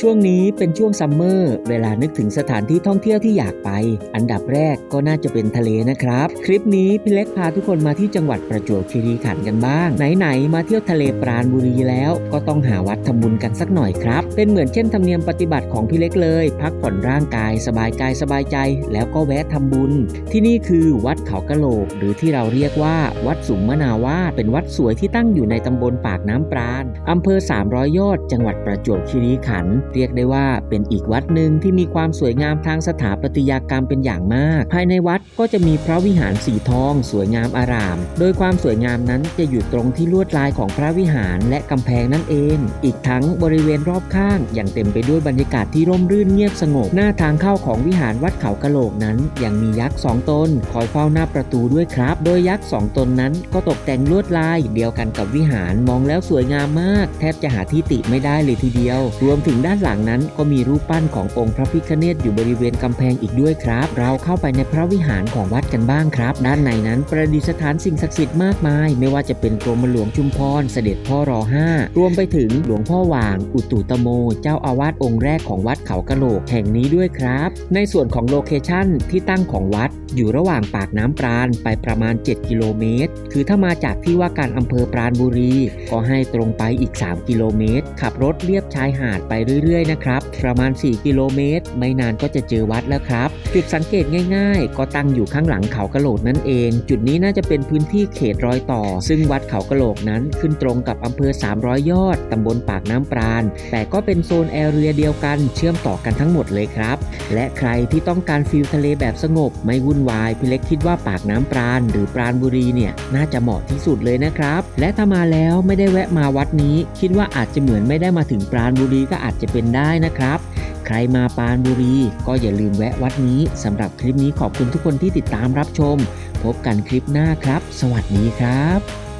ช่วงนี้เป็นช่วงซัมเมอร์ เวลานึกถึงสถานที่ท่องเที่ยวที่อยากไป อันดับแรกก็น่าจะเป็นทะเลนะครับ คลิปนี้พี่เล็กพาทุกคนมาที่จังหวัดประจวบคีรีขันธ์กันบ้าง ไหนๆมาเที่ยวทะเลปราณบุรีแล้ว ก็ต้องหาวัดทำบุญกันสักหน่อยครับ เป็นเหมือนเช่นธรรมเนียมปฏิบัติของพี่เล็กเลย พักผ่อนร่างกายสบายกายสบายใจ แล้วก็แวะทำบุญ ที่นี่คือวัดเขากะโหลก หรือที่เราเรียกว่าวัดสุมมนาวาเป็นวัดสวยที่ตั้งอยู่ในตำบลปากน้ำปราณอำเภอ300ยอด จังหวัดประจวบคีรีขันธ์เรียกได้ว่าเป็นอีกวัดหนึ่งที่มีความสวยงามทางสถาปัตยกรรมเป็นอย่างมาก ภายในวัดก็จะมีพระวิหารสีทอง สวยงามอาราม โดยความสวยงามนั้นจะอยู่ตรงที่ลวดลายของพระวิหารและกำแพงนั่นเอง อีกทั้งบริเวณรอบข้างยังเต็มไปด้วยบรรยากาศที่ร่มรื่นเงียบสงบ หน้าทางเข้าของวิหารวัดเขากะโหลกนั้น ยังมียักษ์สองตนคอยเฝ้าหน้าประตูด้วยครับ โดยยักษ์สองตนนั้นก็ตกแต่งลวดลายเดียวกันกับวิหารมองแล้วสวยงามมาก แทบจะหาที่ติไม่ได้เลยทีเดียว รวมถึงได้านหลังนั้นก็มีรูปปั้นขององค์พระพิฆเนศอยู่บริเวณกำแพงอีกด้วยครับ เราเข้าไปในพระวิหารของวัดกันบ้างครับ ด้านในนั้นประดิษฐานสิ่งศักดิ์สิทธิ์มากมาย ไม่ว่าจะเป็นกรมหลวงชุมพร เสด็จพ่อรอห้ารวมไปถึงหลวงพ่อหว่าง อุตุตโม เจ้าอาวาสองค์แรกของวัดเขากะโหลกแห่งนี้ด้วยครับ ในส่วนของโลเคชั่นที่ตั้งของวัด อยู่ระหว่างปากน้ำปราณไปประมาณ 7 กิโลเมตร คือถ้ามาจากที่ว่าการอำเภอปราณบุรี ก็ให้ตรงไปอีก 3 กิโลเมตร ขับรถเลียบชายหาดไปเรื่อยๆนะครับ ประมาณ 4 กิโลเมตร ไม่นานก็จะเจอวัดแล้วครับ จุดสังเกตง่ายๆ ก็ตั้งอยู่ข้างหลังเขากระโหลกนั่นเอง จุดนี้น่าจะเป็นพื้นที่เขตรอยต่อ ซึ่งวัดเขากระโหลกนั้นขึ้นตรงกับอำเภอ 300 ยอดตำบลปากน้ำปราณ แต่ก็เป็นโซนแอเรียเดียวกัน เชื่อมต่อกันทั้งหมดเลยครับ และใครที่ต้องการฟิลทะเลแบบสงบ ไม่วุ่นวายพี่เล็กคิดว่าปากน้ำปราณ หรือปราณบุรีเนี่ยน่าจะเหมาะที่สุดเลยนะครับ และถ้ามาแล้วไม่ได้แวะมาวัดนี้ คิดว่าอาจจะเหมือนไม่ได้มาถึงปราณบุรีก็อาจจะเป็นได้นะครับ ใครมาปานบุรี ก็อย่าลืมแวะวัดนี้สำหรับคลิปนี้ขอบคุณทุกคนที่ติดตามรับชม พบกันคลิปหน้าครับ สวัสดีครับ